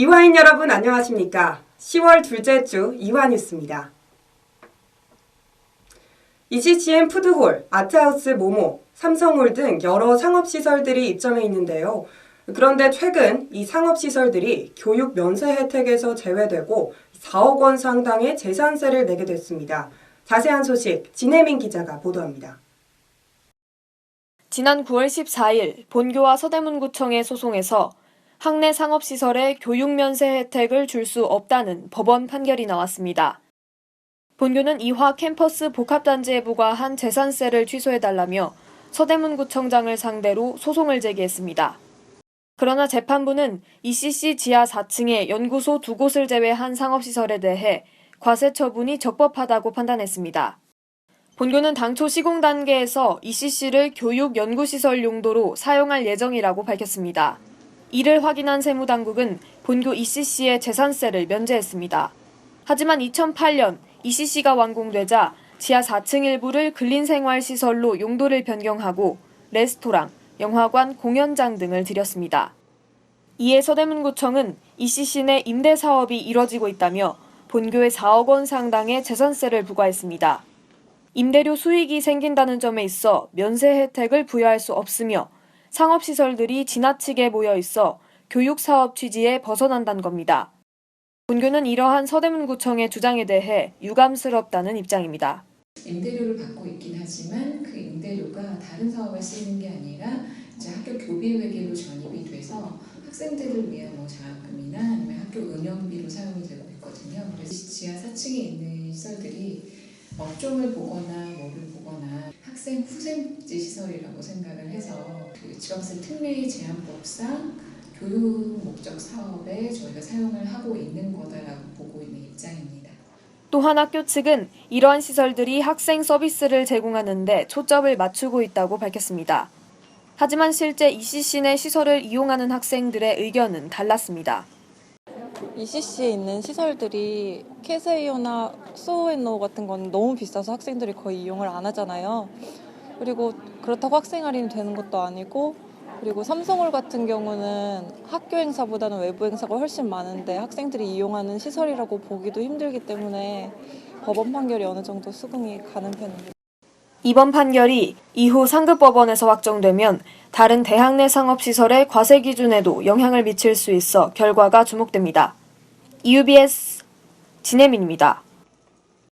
이화인 여러분 안녕하십니까? 10월 둘째 주 이화 뉴스입니다. ECCM 푸드홀, 아트하우스 모모, 삼성홀 등 여러 상업시설들이 입점해 있는데요. 그런데 최근 이 상업시설들이 교육 면세 혜택에서 제외되고 4억 원 상당의 재산세를 내게 됐습니다. 자세한 소식 진혜민 기자가 보도합니다. 지난 9월 14일 본교와 서대문구청의 소송에서 학내 상업시설에 교육 면세 혜택을 줄 수 없다는 법원 판결이 나왔습니다. 본교는 이화 캠퍼스 복합단지에 부과한 재산세를 취소해달라며 서대문구청장을 상대로 소송을 제기했습니다. 그러나 재판부는 ECC 지하 4층에 연구소 두 곳을 제외한 상업시설에 대해 과세 처분이 적법하다고 판단했습니다. 본교는 당초 시공 단계에서 ECC를 교육 연구시설 용도로 사용할 예정이라고 밝혔습니다. 이를 확인한 세무당국은 본교 ECC의 재산세를 면제했습니다. 하지만 2008년 ECC가 완공되자 지하 4층 일부를 근린생활시설로 용도를 변경하고 레스토랑, 영화관, 공연장 등을 들였습니다. 이에 서대문구청은 ECC 내 임대 사업이 이뤄지고 있다며 본교에 4억 원 상당의 재산세를 부과했습니다. 임대료 수익이 생긴다는 점에 있어 면세 혜택을 부여할 수 없으며 상업시설들이 지나치게 모여 있어 교육사업 취지에 벗어난다는 겁니다. 본교는 이러한 서대문구청의 주장에 대해 유감스럽다는 입장입니다. 임대료를 받고 있긴 하지만 그 임대료가 다른 사업에 쓰이는 게 아니라 이제 학교 교비 회계로 전입이 돼서 학생들을 위한 뭐 장학금이나 아니면 학교 운영비로 사용이 되고 있거든요. 그래서 지하 4층에 있는 시설들이 업종을 보거나 뭐를 보거나 학생 후생복지 시설이라고 생각을 해서 그 지방세 특례 제한법상 교육 목적 사업에 저희가 사용을 하고 있는 거다라고 보고 있는 입장입니다. 또한 학교 측은 이러한 시설들이 학생 서비스를 제공하는데 초점을 맞추고 있다고 밝혔습니다. 하지만 실제 ECC 내 시설을 이용하는 학생들의 의견은 달랐습니다. ECC에 있는 시설들이 캐세이어나 소앤노 같은 건 너무 비싸서 학생들이 거의 이용을 안 하잖아요. 그리고 그렇다고 학생 할인이 되는 것도 아니고 그리고 삼성홀 같은 경우는 학교 행사보다는 외부 행사가 훨씬 많은데 학생들이 이용하는 시설이라고 보기도 힘들기 때문에 법원 판결이 어느 정도 수긍이 가는 편입니다. 이번 판결이 이후 상급법원에서 확정되면 다른 대학 내 상업시설의 과세 기준에도 영향을 미칠 수 있어 결과가 주목됩니다. EUBS 진혜민입니다.